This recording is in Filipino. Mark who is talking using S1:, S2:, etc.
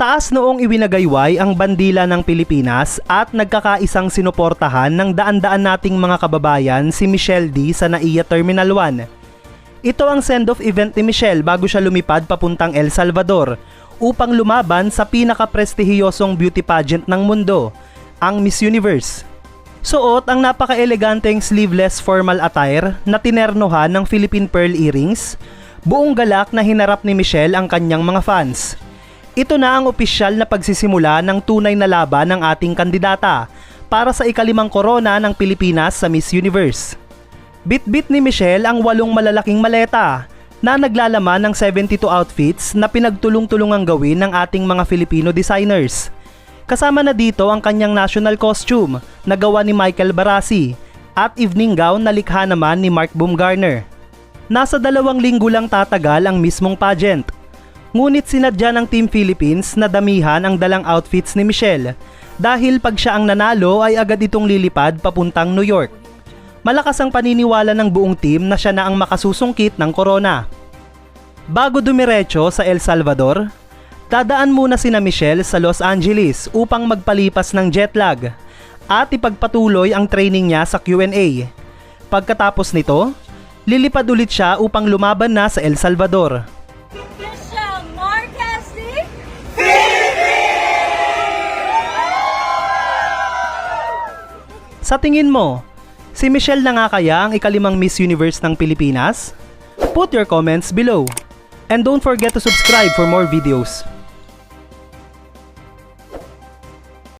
S1: Taas noong iwinagayway ang bandila ng Pilipinas at nagkakaisang sinuportahan ng daan-daan nating mga kababayan si Michelle D sa NAIA Terminal 1. Ito ang send-off event ni Michelle bago siya lumipad papuntang El Salvador upang lumaban sa pinaka-prestihiyosong beauty pageant ng mundo, ang Miss Universe. Suot ang napaka-eleganteng sleeveless formal attire na tinernohan ng Philippine Pearl Earrings, buong galak na hinarap ni Michelle ang kanyang mga fans. Ito na ang opisyal na pagsisimula ng tunay na laban ng ating kandidata para sa ikalimang korona ng Pilipinas sa Miss Universe. Bit-bit ni Michelle ang walong malalaking maleta na naglalaman ng 72 outfits na pinagtulong-tulungang gawin ng ating mga Filipino designers. Kasama na dito ang kanyang national costume na gawa ni Michael Barasi at evening gown na likha naman ni Mark Baumgartner. Nasa dalawang linggo lang tatagal ang mismong pageant. Ngunit sinadya ng Team Philippines na damihan ang dalang outfits ni Michelle dahil pag siya ang nanalo ay agad itong lilipad papuntang New York. Malakas ang paniniwala ng buong team na siya na ang makasusungkit ng corona. Bago dumiretso sa El Salvador, dadaan muna sina Michelle sa Los Angeles upang magpalipas ng jet lag at ipagpatuloy ang training niya sa Q&A. Pagkatapos nito, lilipad ulit siya upang lumaban na sa El Salvador. Sa tingin mo, si Michelle na nga kaya ang ikalimang Miss Universe ng Pilipinas? Put your comments below. And don't forget to subscribe for more videos.